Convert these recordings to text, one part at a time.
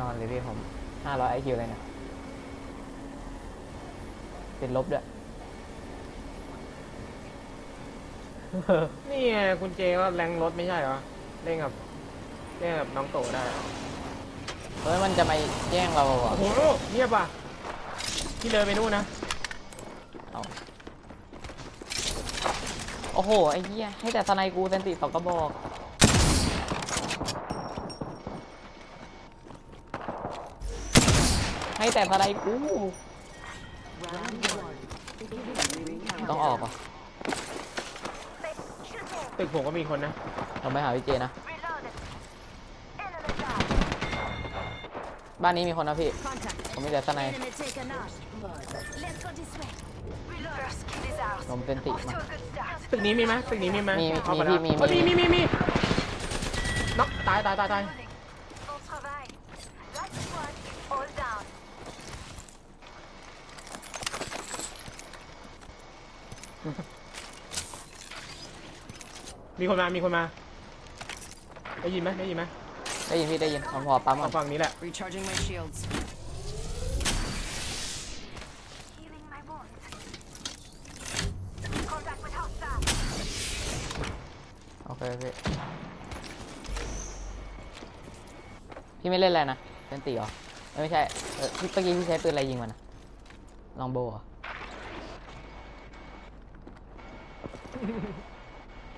นอนเลยพี่ผมห้าร้อยไอคิวเลยเนี่ยเป็นลบด้วย นี่ไงคุณเจก็แรงรถไม่ใช่เหรอเล่นกับเล่นกับน้องโตได้เหรอเฮ้ยมันจะมาแย่งเราเหรอโอ้โหเงียบว่ะที่เลยไปนู่นนะ เอาโอ้โห ไอ้เหี้ย ให้แต่สไนกูเซนติสองกระบอก ให้แต่สไนกูต้องออกอะตึกผมก็มีคนนะเราไปหาพี่เจนะ บ้านนี้มีคนนะพี่ Contact. ผมมีแต่สไน Enemy taken out. Let's go this way. First kill is ours. ลมเซนติ Off มา to a good start. ตึกนี้มีไหมตึกนี้มีไหมมีมีเอาไปมีแล้วมีมีเอ้ยมีมีมีมีน็อกตายตายตายตาย Bon travail. Last one. All down. มีคนมา มีคนมา ได้ยินไหมได้ยินไหมได้ยินพี่ได้ยินผมพอปั๊มก่อเอานฝั่งนี้แหละ Recharging my shields. Healing my wounds. Contact with hostile. โอเคพี่พี่ไม่เล่นอะไรนะเล่นตีเหรอเอ้ยไม่ใช่เออพี่เมื่อกี้พี่ใช้ปืนอะไรยิงมันนะลองโบเหรอ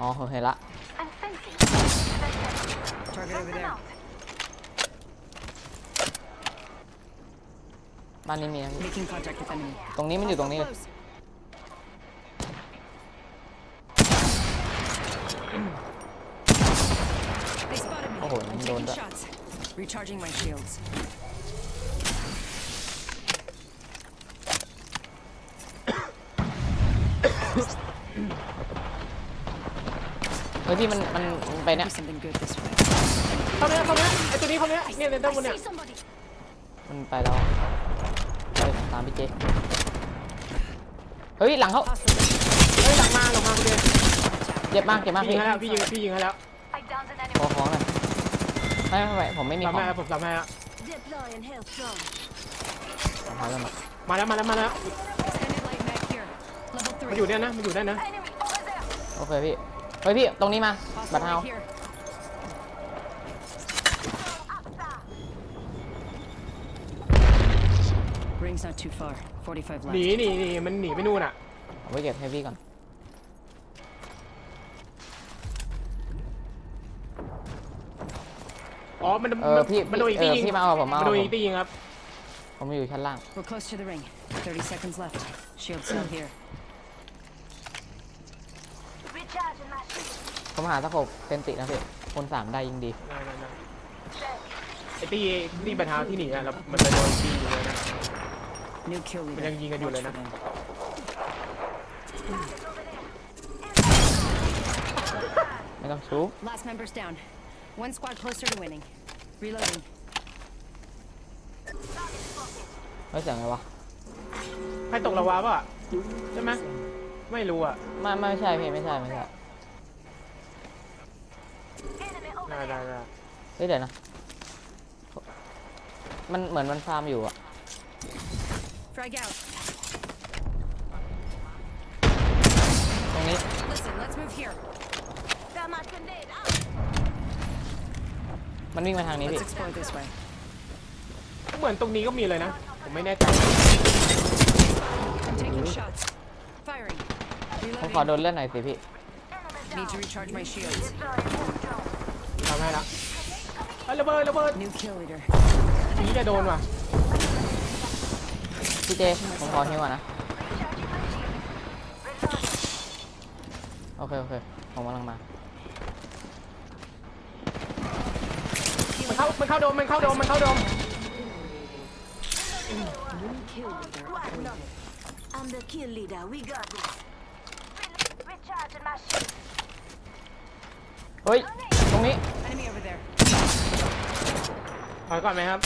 อ๋อผมเห็นละ I'm fencing. Target over Them there. out. บ้านนี้มีนะพี่ Making contact with enemy. ตรงนี้มันอยู่ตรงนี้เลย Close. They spotted me. Oh, I'm I'm taking doing that. shots. Recharging my shields. เฮ้ยพี่มันมันมันไปเนี่ย Do something good this way. เข้าเนี้ยเข้าเนี้ยไอตัวนี้เข้าเนี้ยเนี่ยเนี่ยด้านบน I เนี่ย see somebody. มันไปแล้วไปตามพี่เจเฮ้ยหลังเขา Hostile. เฮ้ยหลังมาหลังมาคุณเจเจ็บมากเจ็บมากพี่ยิพี่งให้แล้วพี่ยิงพี่ยิงให้แล้ว I downed an ขอ enemy. ของหน่อยไม่ไม่ไม่ผมไม่มีขทำองให้แล้วผมทำให้แล้ว Deploying health drone. ของแล้วมามาแล้วมาแล้วมาแล้ว Extended light mag here. Level มัน three. อยู่เนี่ยนะมันอยู่เนี่ยนะ Enemy over there. โอเคพี่ เฮ้ยพี่ ตรงนี้มา บัต Hostile รเฮา right here. Ring's not too far. 45หนี left. หนีหนีมันหนีไปนู่นอะเอาไว้เก็บให้พี่ก่อนอ๋อมันเออพี่มันโดนอีกเอตีอยิงพี่มาเอาผมมามันเอาโดนผอีมกตียิงครับผมอยู่ชั้นล่าง We're close to the ring. 30 seconds left. Shield cell here. Recharging my shield. ผมหาสโคปเซนตินะพี่คนสามได้ยิงดี ได้ได้ได้ไอ้ตีตีปัญหาที่หนีอะแล้วมันจะโดนตีอยู่เลยนะ New kill leader. มันยังยิงกันอยู่เลยนะ Watch for them. ไม่ต้องชุบ Last member's down. One squad closer to winning. Reloading. เฮ้ยเสียงไงวะใครตกระวะป่ะใช่ไหมไม่รู้อะ ไม่ไม่ใช่พี่ไม่ใช่ไม่ใช่ Enemy over ได้ได้ได้เฮ้ยเดี๋ยวนะ มันเหมือนมันฟาร์มอยู่อะ Frag out. ตรงนี้ Listen, let's move here. Got my grenade out. มันวิ่งมาทางนี้ Let's พี่ explore this way. เหมือนตรงนี้ก็มีเลยนะ ผมไม่แน่ใจ I'm taking shots. Firing. ผมขอ Reloading. โดนเลื่อนหน่อยสิพี่ Need to recharge my shields. ทำให้ละเอ้ยระเบิดระเบิด New kill leader. นี้จะโดนว่ะพี่เจผมขอฮิวก่อนนะ โอเค โอเค ผมกำลังมา มันเข้ามันเข้าโดมมันเข้าโดมมันเข้าโดม I'm the kill leader. We got this. Recharging my shield. เฮ้ย ตรงนี้ Enemy over there. ถอยก่อนไหมครับ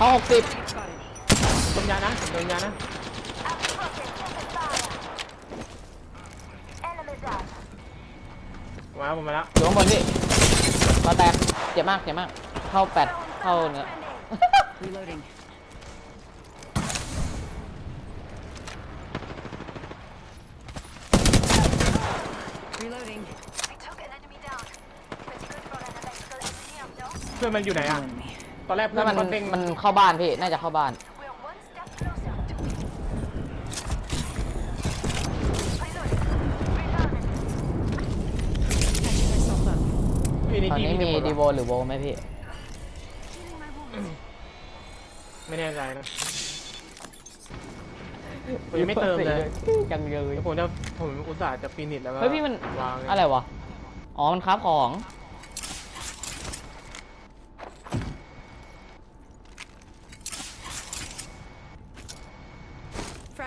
ห้องหกสิบ Spotted. โดนยานะโดนยานะ Enemy down. มาแล้วผมมาแล้วอยู่ข้างบนพี่ก็แตกเจ็บมากเจ็บมาก เข้าแปดเข้าเนื้อ Reloading. Reloading. I took an enemy down. Pretty good for an electrical engineer, no? เพื่อนมันอยู่ไหนอะ ตอนแรกเพื่แล้อวนมันมันเด้งมันเข้าบ้านพี่ น่าจะเข้าบ้าน We're one step closer to it. Reloading. Reloading. Patching myself up. อยู่ในตอนที่นี้มีที่ดีโวหรือโวไหมพี่ไม่แน่ใจนะผมยังไม่เติมเลยยังเลยเดี๋ยวผมจะผมอุตส่าห์จะฟินิชแล้วก็เฮ้ยพี่มันวางอะไรวะ อ๋อ มันคราฟของ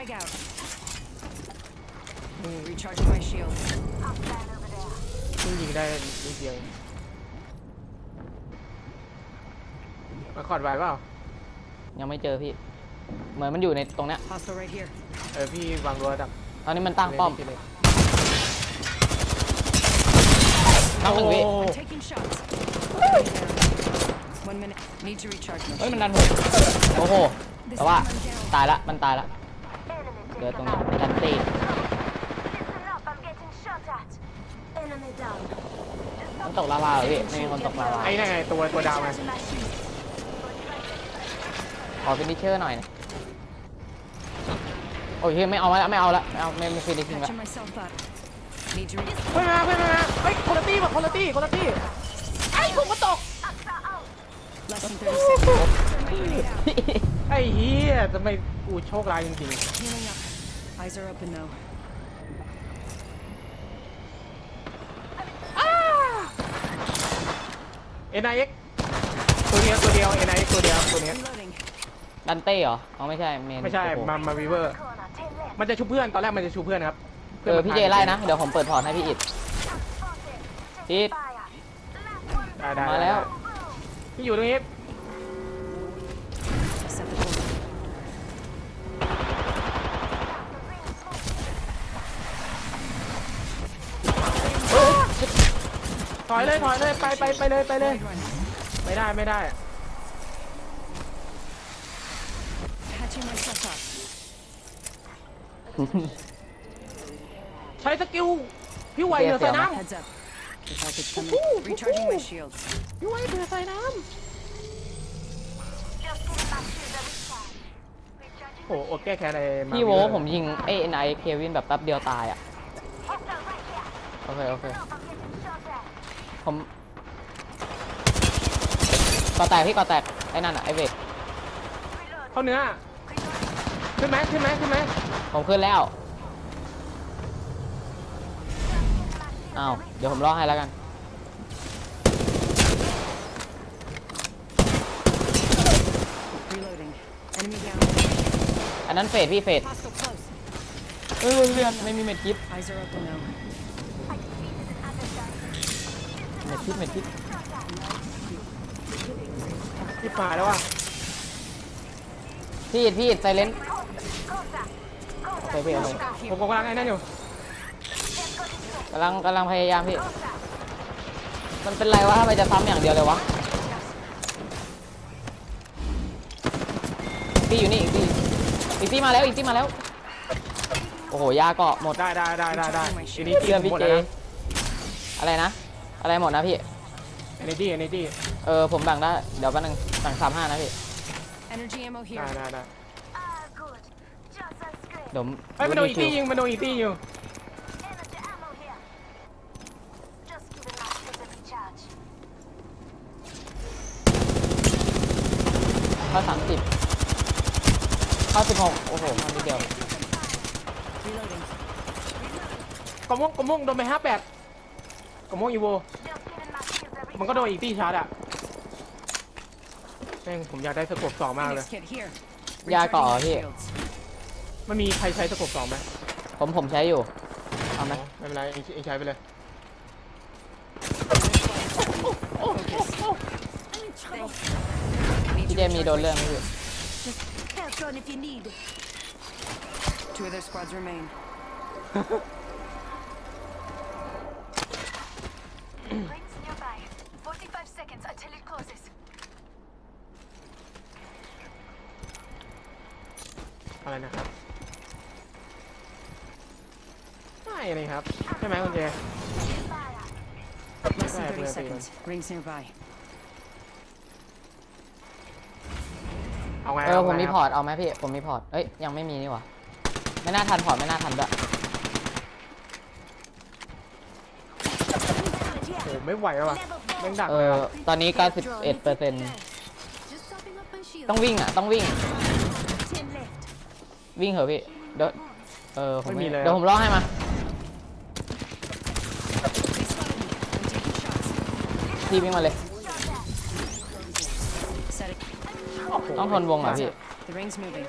Frag out. Recharging my shield. Up plan over there. เพิ่งยิงได้นิดเดียวมาคอร์ดไว้เปล่า ยังไม่เจอพี่ เหมือนมันอยู่ในตรงเนี้ย Hostile right here. เออ พี่วางรั้วดักตอนนี้มันตั้งป้อมพี่เลยน้องหนึ่งวิโอ้ I'm taking shots. One minute. Need to recharge my เฮ้ยมัน shield. ดันผมโอ้โห แต่ว่า ตายละ มันตายละ Enemy เหลือตรง taken นี้ out. ดันตี Listen up, I'm getting shot at. Enemy down. มันตกลาวาเหรอพี่ไม่มีคนตกลาวาไอ้นั่นไงตัวตัวดาวไง Recharging my shield. ขอฟินิชเชอร์หน่อยนะโอ้ยเฮ้ยไม่เอาละไม่เอาละไม่เอาไม่ไม่ฟินิชชิงละ Patching myself up. Need to re- เพื่อนมาเพื่อนมาเฮ้ยคนละตี้ป่ะคนละตี้คนละตี้ less than 30 seconds. Turn my grenade out. ไอ้เฮียทำไมกูโชคร้ายจริง Healing up. Eyes are open though. ๆ NIX ตัวเดียวตัวเดียว NIX ตัวเดียวตัวเนี้ย Reloading. ดันเต้เหรออ๋อไม่ใช่เมนไม่ใช่ โอ้โหมามาวีเวอร์ Corner, ten left. มันจะชุบเพื่อน ตอนแรกมันจะชุบเพื่อนครับเออพี่เจไล่นะ เดี๋ยวผมเปิดพอร์ตให้พี่อิด Spotted. Hit. Taking fire. Last one. ได้ได้มาแล้ว พี่อยู่ตรงนี้ ถอยเลยถอยเลยไปไปไปเลยไปเลย Wide run. ไม่ได้ไม่ได้ Patching myself up. ใช้สกิลพี่ไหวเหนือใส่น้ Heads up. The help is coming. Recharging my shields. ำพี่ไหวเหนือใส่น้ Just getting my shield a recharge. Recharging. ำโอ้โอดแก้แค้นอะไรมาพี่โววีเอร์ผมยิงเอ้ไนเควินแบบแป๊บเดียวตายอะ Hostile right here. โอเคโอเค Up, I'm getting shot at. ผมก่อแตกพี่ก่อแตกไอ้นั่นอะไอ้เวก Reload. เข้าเนื้อขึ้นไหมขึ้นไหมขึ้นไหมผมขึ้นแล้วอ้าวเดี๋ยวผมรอให้แล้วกัน Reloading. Enemy down. อันนั้นเฟดพี่เฟด Hostile close. เออเลือดไม่มีเม็ดคิด Eyes เม็ดคิดเม็ดคิดที่ฝ่ายแล้วอะพี่อิดพี่อิดไซเลน Contact. เฟดพี่เอาลงผมกำลังไอ้นั่นอยู่กำลังกำลังพยายามพี่ มันเป็นไรวะทำไมจะซ้ำอย่างเดียวเลยวะ พี่อยู่นี่อีกที่อีกที่มาแล้วอีกที่มาแล้ว โอ้โหยาเกาะหมดได้ได้ได้ได้ได้อันนี้เพื่อนพี่หมดเจแล้วนะอะไรนะ อะไรหมดนะพี่เอเนจีเอเนจีเออผมแบ่งได้เดี๋ยวแป๊บนึงแบ่งสามห้านะพี่ Energy ammo ได้ here. ได้ได้ Ah, good. Just as great. เดี๋ยวเฮ้ยมันโดนอีกตี้ยิงมันโดนอีกตี้อยู่ Energy ammo here. Just giving my shield a recharge. เข้าสามสิบเข้าสิบหกโอ้โหมันนิดเดียว Reloading. กระม่วงกระม่วงโดนไปห้าแปดกระม่วงอีโว Just giving my shield a มันก็โดน recharge. อีกตี้ชาร์จอะแม่งผมอยากได้สกบสองมากเลย Phoenix kit here. ยาเกาะเหรอ Recharging พี่ my shields. มันมีใครใช้สกบสองไหมผมผมใช้อยู่ เอาไหมไม่เป็นไรเองเองใช้ไปเลย Need พี่ to เจมี recharge โดน my เรื่องไหม shields. พี่ Help on if you need. Two other squads remain. Rings nearby. 45 อะไรนะครับไม่เลยครับ ใช่ไหมคุณเจ Less than Right, 30 right, seconds. Rings nearby. เอาไงเออาผมไงมีคพรับอร์ตเอาไหมพี่ ผมมีพอร์ต เอ้ย ยังไม่มีนี่หว่าไม่น่าทันพอร์ตไม่น่าทันด้วยโอ้ไม่ไหวแล้วว่ะแม่งดักเอเลยอว่ะตอนนี้ 91เปอร์เซ็นต์ Just topping up my shield. ต้องวิ่งอะ ต้องวิ่ง Ten left. วิ่งเหอะพี่ เดี๋ยว เออ ผมไม่มีเลยเดี๋ยวผมร้องให้มา They spotted me. I'm taking shots. พี่วิ่งมาเลย Set it. ต้องทนวงอะพี่ The ring's moving.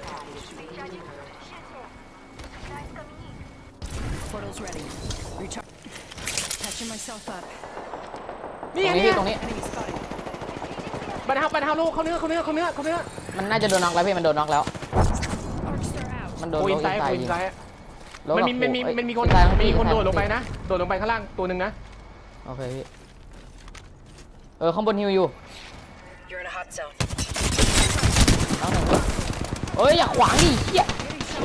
Portal's ready. Recharge. Patching myself up. นี่ตรงไงนี้เนี่พี่ยตรงนี้ Enemy spotted. บันเทาบันเทาลูกเขาเนื้อเขาเนื้อเขาเนื้อเขาเนื้อมันน่าจะโดนน็อกแล้วพี่มันโดนน็อกแล้ว Arc star out. มันโดนโอ้โลอิกนอิไซนด์ไซโอ้ด์อิยินงไซด์โลกมันกับมีมันมีโอ้ยมันมีคนอิไซด์มันมีคนอิไซโดดลงไปอิซด์นะ โดดลงไปข้างล่างตัวหนึ่งนะ โอเคพี่ เออข้างบนฮิวอยู่ You're in a hot zone. น้องหนึ่งพี่เอ้ยอย่าขวางดิเฮีย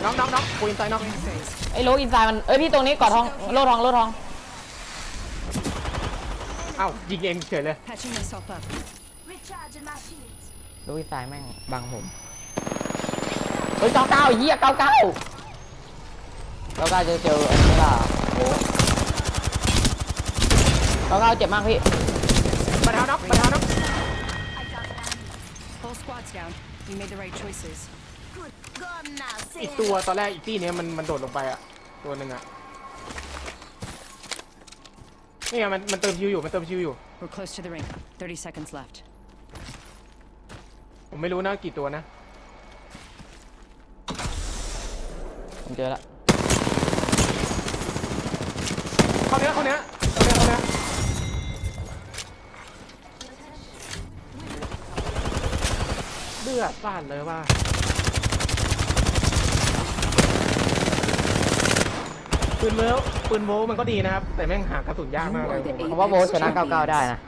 น้องน้องน้องโอ้อินไซด์น้อง Phase. ไอ้โลกอินไซด์มันเอ้ยพี่ตรงนี้กอดทองโลทองโลทองเอ้ายิงเองเฉยเลย Patching myself up. Recharging my shields. โลกอินไซด์แม่งบังผมเฮ้ยเก้าเก้าเฮียเก้าเก้าเก้าเก้าจะเจออันนี้ล่ะโอ้เก้าเก้าเจ็บมากพี่ บันเทาน็อกบันเทาน็อก Whole squad's down. You made the right choices. Good. Gone now. Say อีกตัวตอนแรกอีกที่เนี้ยมันมันโดดลงไปอะตัวหนึ่งอะนี่ไงมันมันเติมชิวอยู่มันเติมชิวอยู่ We're close to the ring. 30 seconds left. ผมไม่รู้นะกี่ตัวนะผมเจอแล้วเข้าเนื้อเข้าเนื้อเข้าเนื้อเข้าเนื้อ เลือดบ้านเลยว่าปืนเวลปืนโวลต์มันก็ดีนะครับ แต่แม่งหากระสุนยากมากเลยผมเพราะว่าโบทชนะเก้าเก้าได้นะ